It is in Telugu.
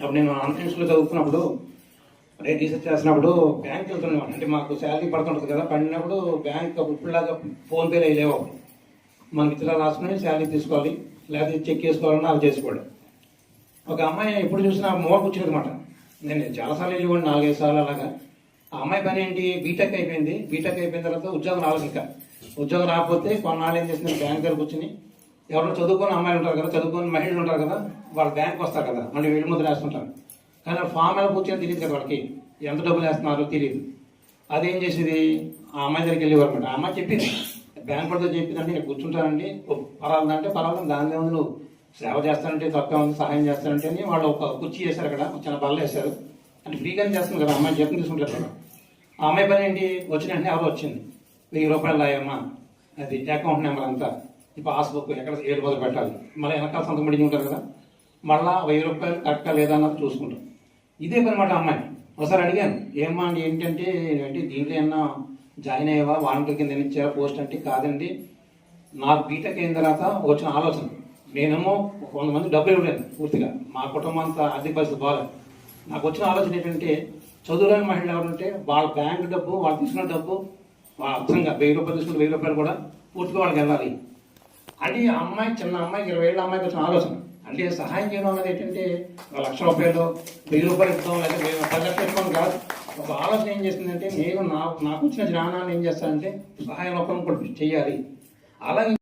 అప్పుడు నేను ఆన్లైన్ స్కూల్లో చదువుతున్నప్పుడు అదే రీసెర్చ్ చేస్తున్నప్పుడు బ్యాంక్ వెళ్తున్నాను అంటే మాకు శాలరీ పడుతుంటుంది కదా పడినప్పుడు బ్యాంక్ ఇప్పుడులాగా ఫోన్పేలు అవి లేవు. అప్పుడు మనకి రాసుకుని శాలరీ తీసుకోవాలి లేకపోతే చెక్ చేసుకోవాలని అవి చేసుకోవడం ఒక అమ్మాయి ఎప్పుడు చూసినా మోక వచ్చిందనమాట నేను చాలాసార్లు వెళ్ళి నాలుగైదు సార్లు అలాగా. ఆ అమ్మాయి పని ఏంటి? బీటెక్ అయిపోయింది. బీటెక్ అయిపోయిన తర్వాత ఉద్యోగం రావాలి ఇంకా. ఉద్యోగం రాకపోతే కొన్నాళ్ళు ఏం చేసింది బ్యాంక్ దగ్గర కూర్చుని ఎవరో చదువుకున్న అమ్మాయిలు ఉంటారు కదా చదువుకున్న మహిళలు ఉంటారు కదా వాళ్ళు బ్యాంక్ వస్తారు కదా మళ్ళీ వీళ్ళ ముద్ర వేస్తుంటారు. కానీ ఫామ్ ఎలా కూర్చొని తెలియదు కదా వాళ్ళకి ఎంత డబ్బులు వేస్తున్నారో తెలియదు. అదేం చేసేది? ఆ అమ్మాయి దగ్గరికి వెళ్ళేవారు అనమాట ఆ అమ్మాయి చెప్పింది బ్యాంక్ వాళ్ళతో చెప్పిందంటే నేను కూర్చుంటానండి ఓ, పర్వాలేదంటే పర్వాలేదు దాని ఉంది నువ్వు సేవ చేస్తానంటే తప్పే ఉంది సహాయం చేస్తానంటే అని వాళ్ళు ఒక కుర్చీ చేశారు అక్కడ చిన్న బల్ల వేశారు. అంటే ఫ్రీగానే చేస్తుంది కదా అమ్మాయి జీతం తీసుకుంటారు కదా. ఆ అమ్మాయి పని ఏంటి? వచ్చిన వెంటనే ఎవరు వచ్చింది. వెయ్యి రూపాయలు లాయమ్మా అది అకౌంట్ నెంబర్ అంతా. ఇప్పుడు పాస్బుక్ ఎక్కడ ఏడు మొదలు పెట్టాలి. మళ్ళీ వెనకాల సంతకం పడి ఉంటారు కదా. మళ్ళా వెయ్యి రూపాయలు కరెక్టా లేదా అన్నది చూసుకుంటాం ఇదే పని మాట అమ్మాయి. ఒకసారి అడిగాను ఏమా అండి ఏంటంటే ఏంటి దీంట్లో ఏమన్నా జాయిన్ అయ్యేవా? వాలంటీర్ కింద ఎన్ని ఇచ్చారా? పోస్ట్ అంటే కాదండి. నాకు బీటెక్ అయిన తర్వాత వచ్చిన ఆలోచన. నేనేమో కొంతమంది మంది డబ్బులు ఇవ్వలేదు పూర్తిగా. మా కుటుంబం అంతా ఆర్థిక పరిస్థితి బాగాలేదు. నాకు వచ్చిన ఆలోచన ఏంటంటే చదువులేని మహిళలు ఎవరంటే వాళ్ళ బ్యాంక్ డబ్బు వాళ్ళు తీసుకున్న డబ్బు వాళ్ళ అర్థంగా వెయ్యి రూపాయలు తీసుకున్న వెయ్యి రూపాయలు కూడా పూర్తిగా వాళ్ళకి వెళ్ళాలి. అంటే అమ్మాయి చిన్న అమ్మాయికి ఇరవై ఏళ్ళ అమ్మాయి కొంచెం ఆలోచన. అంటే సహాయం చేయడం అనేది ఏంటంటే ఒక లక్ష రూపాయలు వెయ్యి రూపాయలు ఇస్తాం లేదా మేము పది లక్షలు ఇస్తాం కాదు. ఒక ఆలోచన ఏం చేసిందంటే నేను నాకు నాకు వచ్చిన జ్ఞానాన్ని ఏం చేస్తానంటే సహాయం ఒకరిని కూడా చేయాలి. అలాగే